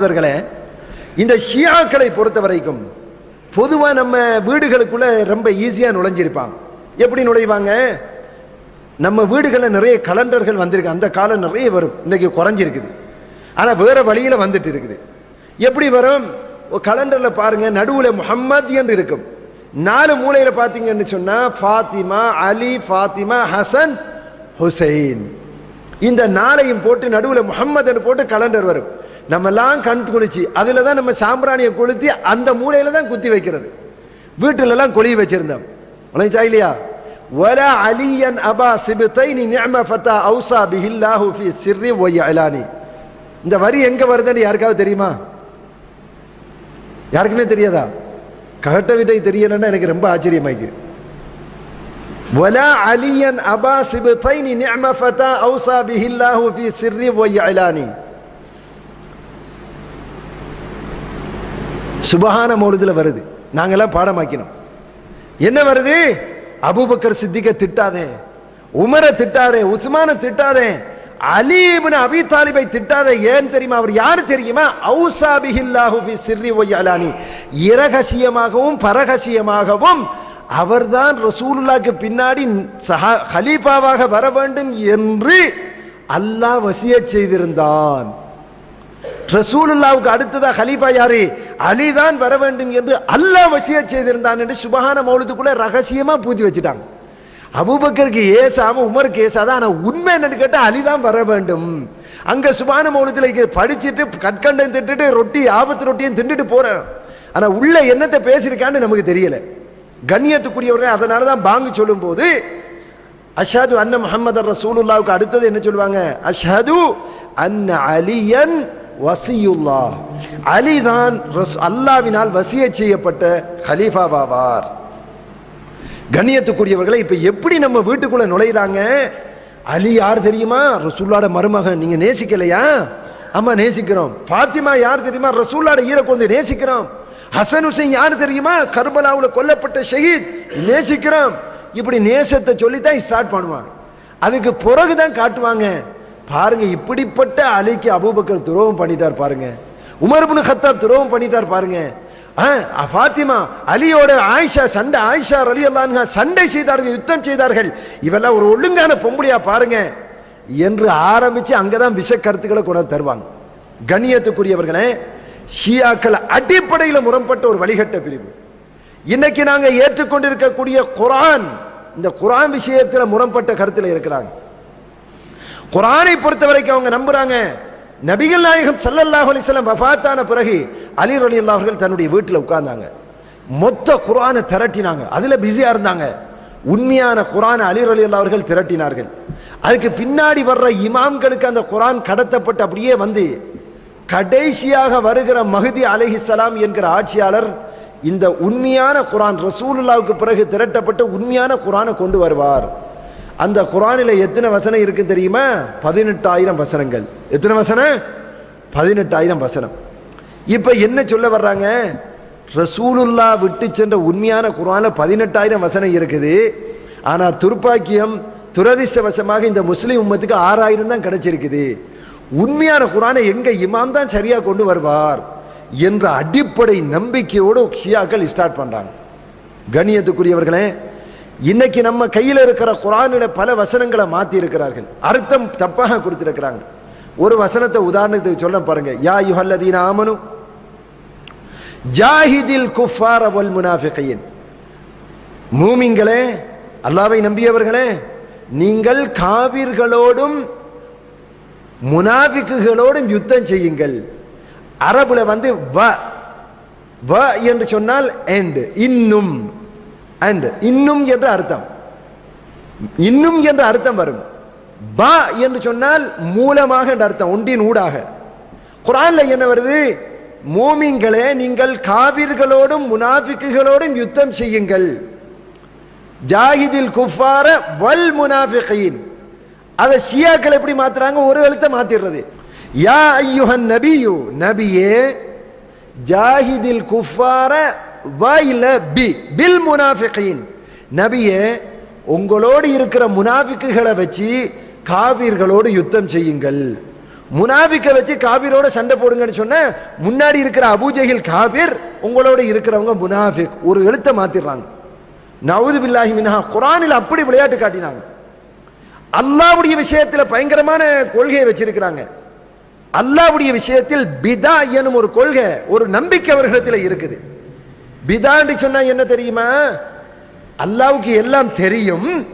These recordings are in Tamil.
சகோதரர்களே இந்த ஷியாக்களை பொறுத்த வரைக்கும் பொதுவாக நம்ம வீடுகளுக்குள்ள ரொம்ப ஈஸியாக நுழைஞ்சிருப்பாங்க. எப்படி நுழைவாங்க? நம்ம வீடுகளில் நிறைய கலண்டர்கள் வந்திருக்கு. அந்த காலம் நிறைய வரும். இன்னைக்கு குறைஞ்சிருக்குது. ஆனால் வேற வழியில் வந்துட்டு இருக்குது. எப்படி வரும்? கலண்டரில் பாருங்க. நடுவில் முஹம்மத் என்று இருக்கும். நாலு மூலையில் பார்த்தீங்கன்னு சொன்னால் ஃபாத்திமா அலி ஃபாத்திமா ஹசன் ஹுசைன். இந்த நாளையும் போட்டு நடுவில் முகம்மதுன்னு போட்டு கலண்டர் வரும். நம்மெல்லாம் கண் குளிச்சு அதில் தான் நம்ம சாம்பிராணியை கொளுத்தி அந்த மூலையில் தான் குத்தி வைக்கிறது. வீட்டிலலாம் கொளி வச்சுருந்தோம். விளைச்சா இல்லையா? வர அலியன் அபா சிபித்தை நீ நியம ஃபத்தா அவுசா பிஹில்லாஹு ஃபி சிர்ரி ஒய் அலானி இந்த வரி எங்கே வருதுன்னு யாருக்காவது தெரியுமா? யாருக்குமே தெரியாதா? கட்ட விட்டை தெரியலன்னா எனக்கு ரொம்ப ஆச்சரியமாயிக்கு வலா அலியன் அபா சிபித்தை நீ நியம ஃபத்தா அவுசா பிஹில்லாஹு ஃபி சிர்ரி ஒய் அலானி சுபஹான மௌலிதுல வருது. நாங்கெல்லாம் பாடமாக்கினோம். என்ன வருது? அபுபக்கர் சித்திக்க திட்டாதே. உமரை திட்டாதே உஸ்மான திட்டாதே. அலீபின் அபி தாலிபை திட்டாதே. ஏன் தெரியுமா? அவர் யார் தெரியுமா? ஔசா சிறி ஃபி சிர்ரி வயலானி இரகசியமாகவும் பரகசியமாகவும் அவர்தான் ரசூலுல்லாக்கு பின்னாடி சஹா ஹலீஃபாவாக வர வேண்டும் என்று அல்லாஹ் வசிய செய்திருந்தான். ரசூலுல்லாவுக்கு அடுத்ததா ஹலீஃபா யாரு? அலி தான் வர வேண்டும் என்று அல்லாஹ் வசிய செய்திருந்தான் என்று சுபஹான மௌலத்துக்குள்ள ரகசியமா பூத்தி வச்சுட்டாங்க. அபூபக்கருக்கு ஏசாம உமருக்கு ஏசாதான் ஆனா உண்மை என்னன்னு கேட்டால் அலி தான் வர வேண்டும். அங்க சுபான மௌலத்தில் படிச்சுட்டு கற்கண்டம் திட்டுட்டு ரொட்டி ஆபத்து ரொட்டியும் திண்டுட்டு போறேன் ஆனா உள்ள என்னத்தை பேசியிருக்கான்னு நமக்கு தெரியல. கண்ணியத்துக்குரியவர்கள் அதனால தான் பாங்கு சொல்லும் போது அஷாது அன்ன முகமது ரசூலுல்லாவுக்கு அடுத்தது என்ன சொல்லுவாங்க? அஷாது அன்ன அலியன் வசியுல்லா அலிதான் ரஸ்- அல்லாவினால் வசிய செய்யப்பட்ட ஹலீஃபாவாவார். கண்ணியத்துக்குரியவர்களை இப்போ எப்படி நம்ம வீட்டுக்குள்ளே நுழையிறாங்க? அலி யார் தெரியுமா? ரசூல்லாட மருமகன். நீங்கள் நேசிக்கலையா? ஆமாம் நேசிக்கிறோம். ஃபாத்திமா யார் தெரியுமா? ரசூல்லாட ஈரக்கொண்டு நேசிக்கிறோம். ஹசன் ஹுசைன் யார் தெரியுமா? கர்பலாவில் கொல்லப்பட்ட ஷஹீத். நேசிக்கிறோம். இப்படி நேசத்தை சொல்லித்தான் ஸ்டார்ட் பண்ணுவாங்க. அதுக்கு பிறகு தான் காட்டுவாங்க. பாருங்க இப்படிப்பட்ட அலிக்கு அபூபக்கர் துரோகம் பண்ணிட்டார் பாருங்க. உமர் ஹத்தாப் துரோகம் பண்ணிட்டார் பாருங்க. ஆ, ஃபாத்திமா அலியோட ஆயிஷா சண்டை ஆயிஷா அலி அல்லாங்க சண்டை செய்தார்கள் யுத்தம் செய்தார்கள். இவெல்லாம் ஒரு ஒழுங்கான பொம்புடியா பாருங்க. என்று ஆரம்பிச்சு அங்கதான் விஷ கருத்துக்களை கொண்டு தருவாங்க. கண்ணியத்துக்குரியவர்களே ஷியாக்கள் அடிப்படையில் முரண்பட்ட ஒரு வழிகட்ட பிரிவு. இன்னைக்கு நாங்கள் ஏற்றுக்கொண்டிருக்கக்கூடிய குரான் இந்த குரான் விஷயத்தில் முரண்பட்ட கருத்தில் இருக்கிறாங்க. குரானை பொறுத்த வரைக்கும் அவங்க நம்புறாங்க. நபிகள் நாயகம் சல்லல்லாஹ் அலிஸ்லாம் வஸல்லம் வஃபாத்தான பிறகு அலி அலி அவர்கள் தன்னுடைய வீட்டில் உட்கார்ந்தாங்க. மொத்த குரானை திரட்டினாங்க. அதில் பிஸியாக இருந்தாங்க. உண்மையான குரான் அலி அலி அவர்கள் திரட்டினார்கள். அதுக்கு பின்னாடி வர்ற இமாம்களுக்கு அந்த குரான் கடத்தப்பட்டு அப்படியே வந்து கடைசியாக வருகிற மஹதி அலஹிசலாம் என்கிற ஆட்சியாளர் இந்த உண்மையான குரான் ரசூலுல்லாவுக்கு பிறகு திரட்டப்பட்ட உண்மையான குரானை கொண்டு வருவார். அந்த குரானில் எத்தனை வசனம் இருக்கு தெரியுமா? பதினெட்டாயிரம் வசனங்கள். எத்தனை வசனம்? பதினெட்டாயிரம் வசனம். இப்போ என்ன சொல்ல வர்றாங்க? ரசூலுல்லா விட்டு சென்ற உண்மையான குரானில் பதினெட்டாயிரம் வசனம் இருக்குது. ஆனால் துர்ப்பாக்கியம் துரதிர்ஷ்டவசமாக இந்த முஸ்லீம் உம்மத்துக்கு ஆறாயிரம் தான் கிடைச்சிருக்குது. உண்மையான குரானை எங்கே இமாம் தான் சரியாக கொண்டு வருவார் என்ற அடிப்படை நம்பிக்கையோடு ஷியாக்கள் ஸ்டார்ட் பண்ணுறாங்க கணியத்துக்குரியவர்களே இன்னைக்கு நம்ம கையில் இருக்கிற குரானில் பல வசனங்களை மாற்றி இருக்கிறார்கள் அர்த்தம் தப்பாக கொடுத்துருக்கிறாங்க. ஒரு வசனத்தை உதாரணத்துக்கு சொல்ல பாருங்க. யா யுஹல்லதீன் ஆமனு ஜாஹிதில் குஃபார வல் முனாஃபிகையின் மூமிங்களே அல்லாவை நம்பியவர்களே நீங்கள் காவிர்களோடும் முனாஃபிக்குகளோடும் யுத்தம் செய்யுங்கள். அரபுல வந்து வ வ என்று சொன்னால் end இன்னும். அண்ட் இன்னும் என்ற அர்த்தம். இன்னும் என்ற அர்த்தம் வரும். பா என்று சொன்னால் மூலமாக என்ற அர்த்தம் ஒன்றின் ஊடாக. குரான்ல என்ன வருது? மோமிங்களே நீங்கள் காவிர்களோடும் முனாஃபிக்குகளோடும் யுத்தம் செய்யுங்கள். ஜாஹிதில் குஃபார வல் முனாஃபிகீன். அதை ஷியாக்கள் எப்படி மாத்துறாங்க? ஒரு எழுத்தை மாத்திடுறது யா ஐயுஹன் நபியு நபியே ஜாஹிதில் குஃபார வைல பி பில் முனாஃபிகின் நபியே உங்களோடு இருக்கிற முனாஃபிக்குகளை வச்சு காபீர்களோடு யுத்தம் செய்யுங்கள். முனாஃபிக்கை வச்சு காபிரோட சண்டை போடுங்கன்னு சொன்ன முன்னாடி இருக்கிற அபூஜகில் காபிர் உங்களோட இருக்கிறவங்க முனாஃபிக். ஒரு எழுத்தை மாத்திடுறாங்க. நவுது பில்லாஹி மின்ஹா குரானில் அப்படி விளையாட்டு காட்டினாங்க. அல்லாவுடைய விஷயத்தில் பயங்கரமான கொள்கையை வச்சிருக்கிறாங்க. அல்லாவுடைய விஷயத்தில் பிதா எனும் ஒரு கொள்கை ஒரு நம்பிக்கை அவர்களிடத்தில் இருக்குது. பிதான்னு சொன்னா என்ன தெரியுமா? அல்லாவுக்கு எல்லாம் தெரியும்.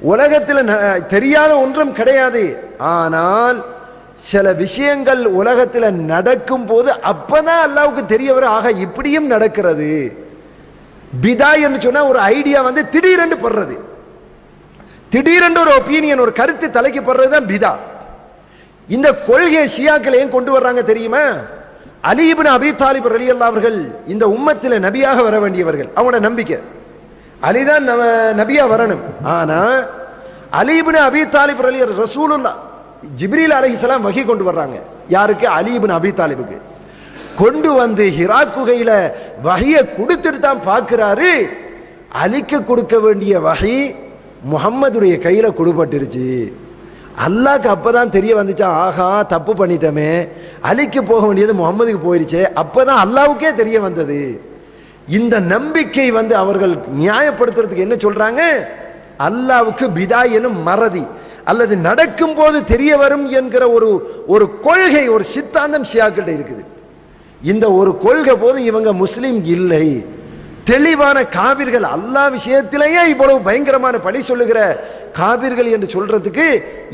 உலகத்தில் ந- தெரியாத ஒன்றும் கிடையாது. ஆனால் சில விஷயங்கள் உலகத்தில் நடக்கும் போது அப்பதான் அல்லாவுக்கு தெரியவர் ஆக இப்படியும் நடக்கிறது. பிதா என்று சொன்னா ஒரு ஐடியா வந்து திடீரென்று படுறது. திடீரென்று ஒரு ஒப்பீனியன் ஒரு கருத்து தலைக்கு படுறது தான் பிதா. இந்த கொள்கையை ஷியாக்கள் ஏன் கொண்டு வர்றாங்க தெரியுமா? அலிபின் அபி தாலிப் ரலியல்லாஹு அவர்கள் இந்த உம்மத்தில் நபியாக வர வேண்டியவர்கள் அவங்களோட நம்பிக்கை. அலிதான் நம்ம நபியா வரணும். ஆனால் அலிபின் அபி தாலிப் அலி ரசூலுல்லா ஜிப்ரீல் அலைஹிஸ்ஸலாம் வகி கொண்டு வர்றாங்க. யாருக்கு? அலிபின் அபி தாலிபுக்கு. கொண்டு வந்து ஹிரா குகையில் வகையை கொடுத்துட்டு தான் பார்க்குறாரு. அலிக்கு கொடுக்க வேண்டிய வகை முகம்மதுடைய கையில் கொடுபட்டுருச்சு. அல்லாஹுக்கு அப்போ தான் தெரிய வந்துச்சா? ஆஹா தப்பு பண்ணிட்டோமே. அலிக்கு போக வேண்டியது முகம்மதுக்கு அப்போ தான் அல்லாவுக்கே தெரிய வந்தது. இந்த நம்பிக்கை வந்து அவர்கள் நியாயப்படுத்துறதுக்கு என்ன சொல்கிறாங்க அல்லாவுக்கு பிதா எனும் மறதி. அல்லது நடக்கும் போது தெரிய வரும் என்கிற ஒரு ஒரு கொள்கை ஒரு சித்தாந்தம் ஷியாக்கிட்ட இருக்குது. இந்த ஒரு கொள்கை போது இவங்க முஸ்லீம் இல்லை. தெளிவான காவிர்கள் அல்லா விஷயத்திலேயே இவ்வளவு பயங்கரமான பழி சொல்லுகிற காவிர்கள் என்று சொல்றதுக்கு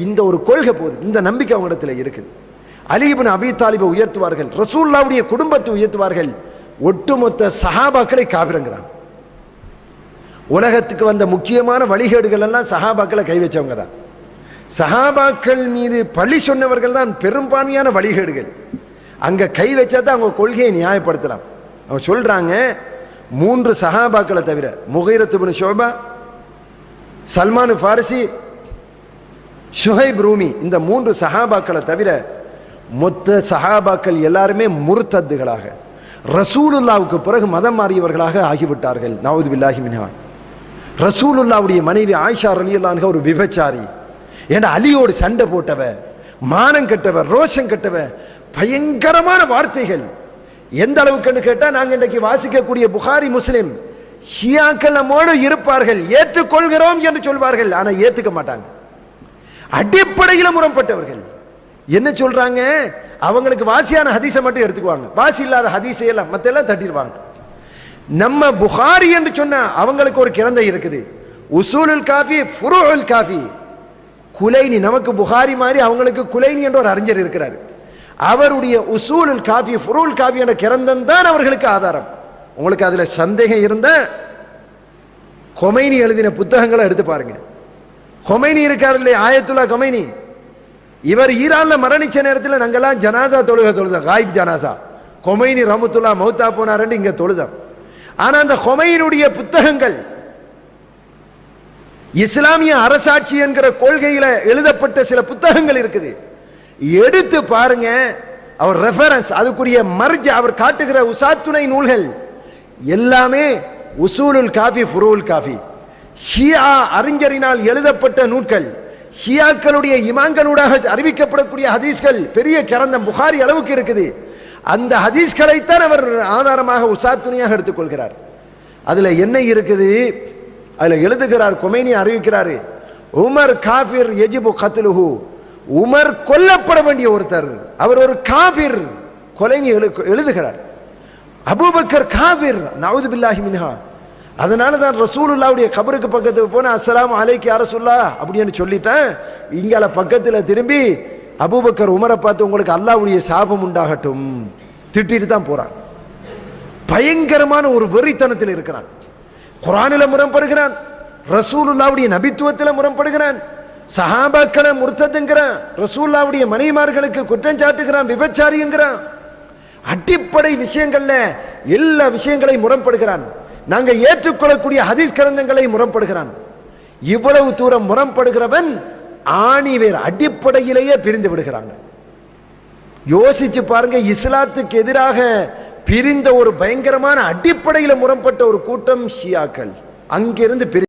இந்த ஒரு கொள்கை போதும் இந்த நம்பிக்கை அவங்களிடத்துல இருக்குது. அலிபின் அபி தாலிபை உயர்த்துவார்கள். ரசூல்லாவுடைய குடும்பத்தை உயர்த்துவார்கள். ஒட்டுமொத்த சஹாபாக்களை காபிரங்கிறாங்க. உலகத்துக்கு வந்த முக்கியமான வழிகேடுகள் எல்லாம் சஹாபாக்களை கை வச்சவங்க தான். சஹாபாக்கள் மீது பழி சொன்னவர்கள் தான் பெரும்பான்மையான வழிகேடுகள். அங்க கை வச்சா தான் அவங்க கொள்கையை நியாயப்படுத்தலாம். அவங்க சொல்றாங்க மூன்று சஹாபாக்களை தவிர முகைரத்துபின் ஷோபா சல்மான் ஃபாரிசி ஷுஹைப் ரூமி இந்த மூன்று சஹாபாக்களை தவிர மொத்த சஹாபாக்கள் எல்லாருமே முர்த்தத்துகளாக. ரசூலுல்லாவுக்கு பிறகு மதம் மாறியவர்களாக ஆகிவிட்டார்கள். நவது பில்லாஹி மின்ஹா. ரசூலுல்லாவுடைய மனைவி ஆயிஷா ரலியல்லான்க ஒரு விபச்சாரி. ஏன்னா அலியோடு சண்டை போட்டவ மானம் கெட்டவ ரோஷம் கெட்டவ பயங்கரமான வார்த்தைகள். எந்த அளவுக்குன்னு கேட்டால் நாங்கள் இன்றைக்கு வாசிக்கக்கூடிய புகாரி முஸ்லீம் ஷியாக்கள் நம்மோடு இருப்பார்கள் ஏற்றுக்கொள்கிறோம் என்று சொல்வார்கள் ஆனால் ஏற்றுக்க மாட்டாங்க. அடிப்படையில் முரண்பட்டவர்கள். என்ன சொல்றாங்க? அவங்களுக்கு வாசியான ஹதீஸை மட்டும் எடுத்துக்குவாங்க. வாசி இல்லாத ஹதீஸை எல்லாம் மத்த எல்லாம் தட்டிடுவாங்க. நம்ம புகாரி என்று சொன்ன அவங்களுக்கு ஒரு கிரந்தை இருக்குது. உசூலுல் காஃபி ஃபுருல் காஃபி. குலைனி நமக்கு புகாரி மாதிரி அவங்களுக்கு குலைனி என்ற ஒரு அறிஞர் இருக்கிறார். அவருடைய உசூலுல் காஃபி ஃபுருல் காஃபி என்ற கிரந்தம் தான் அவர்களுக்கு ஆதாரம். உங்களுக்கு அதில் சந்தேகம் இருந்தால் கொமைனி எழுதின புத்தகங்களை எடுத்து பாருங்க. கொமைனி இருக்கார் இல்லையா? ஆயத்துல்லா கொமைனி இவர் ஈரானில் மரணிச்ச நேரத்தில் நாங்கெல்லாம் ஜனாசா தொழுக தொழுதோம். காயிப் ஜனாசா. கொமைனி ரமத்துல்லா மௌத்தா போனார்னு இங்கே தொழுதோம். ஆனால் அந்த கொமையினுடைய புத்தகங்கள் இஸ்லாமிய அரசாட்சி என்கிற கொள்கையில் எழுதப்பட்ட சில புத்தகங்கள் இருக்குது. எடுத்து பாருங்க அவர் ரெஃபரன்ஸ் அதுக்குரிய மர்ஜ் அவர் காட்டுகிற உசாத்துணை நூல்கள். எல்லாமே உசூலுல் காஃபி ஃபுரூல் காஃபி. ஷியா அறிஞரினால் எழுதப்பட்ட நூல்கள் ஷியாக்களுடைய இமாங்களூடாக அறிவிக்கப்படக்கூடிய ஹதீஸ்கள் பெரிய கிறந்த புகாரி அளவுக்கு இருக்குது. அந்த ஹதீஸ்களைத்தான் அவர் ஆதாரமாக உசாத்துணையாக எடுத்துக்கொள்கிறார் அதில் என்ன இருக்குது? அதில் எழுதுகிறார் கொமேனி அறிவிக்கிறாரு உமர் காஃபிர் எஜிபு கத்லுஹு. உமர் கொல்லப்பட வேண்டிய ஒருத்தர் அவர் ஒரு காபிர் கொலைனி எழுதுகிறார். அபூபக்கர் காவிர் நவுது பில்லாஹி மின்ஹா. அதனால தான் ரசூலுல்லாவுடைய கபருக்கு பக்கத்துக்கு போன அஸ்லாம் அலைக்கு யார சொல்லா அப்படின்னு சொல்லிட்டேன். இங்கால பக்கத்தில் திரும்பி அபூபக்கர் உமரை பார்த்து உங்களுக்கு அல்லாஹ்வுடைய சாபம் உண்டாகட்டும். திட்டிட்டு தான் போறான். பயங்கரமான ஒரு வெறித்தனத்தில் இருக்கிறான். குரானில் முரண்படுகிறான். ரசூலுல்லாவுடைய நபித்துவத்தில் முரண்படுகிறான். சஹாபாக்களை முர்த்ததுங்கிறான். ரசூல்லாவுடைய மனைமார்களுக்கு குற்றம் சாட்டுகிறான் விபச்சாரிங்கிறான். அடிப்படை விஷயங்கள்ல எல்லா விஷயங்களையும் முரண்படுகிறான். நாங்கள் ஏற்றுக்கொள்ளக்கூடிய ஹதீஸ் கிரந்தங்களை முரண்படுகிறான். இவ்வளவு தூரம் முரண்படுகிறவன் ஆணிவேர் அடிப்படையிலேயே பிரிந்து விடுகிறாங்க. யோசிச்சு பாருங்க இஸ்லாத்துக்கு எதிராக பிரிந்த ஒரு பயங்கரமான அடிப்படையில் முரண்பட்ட ஒரு கூட்டம் ஷியாக்கள். அங்கிருந்து பிரி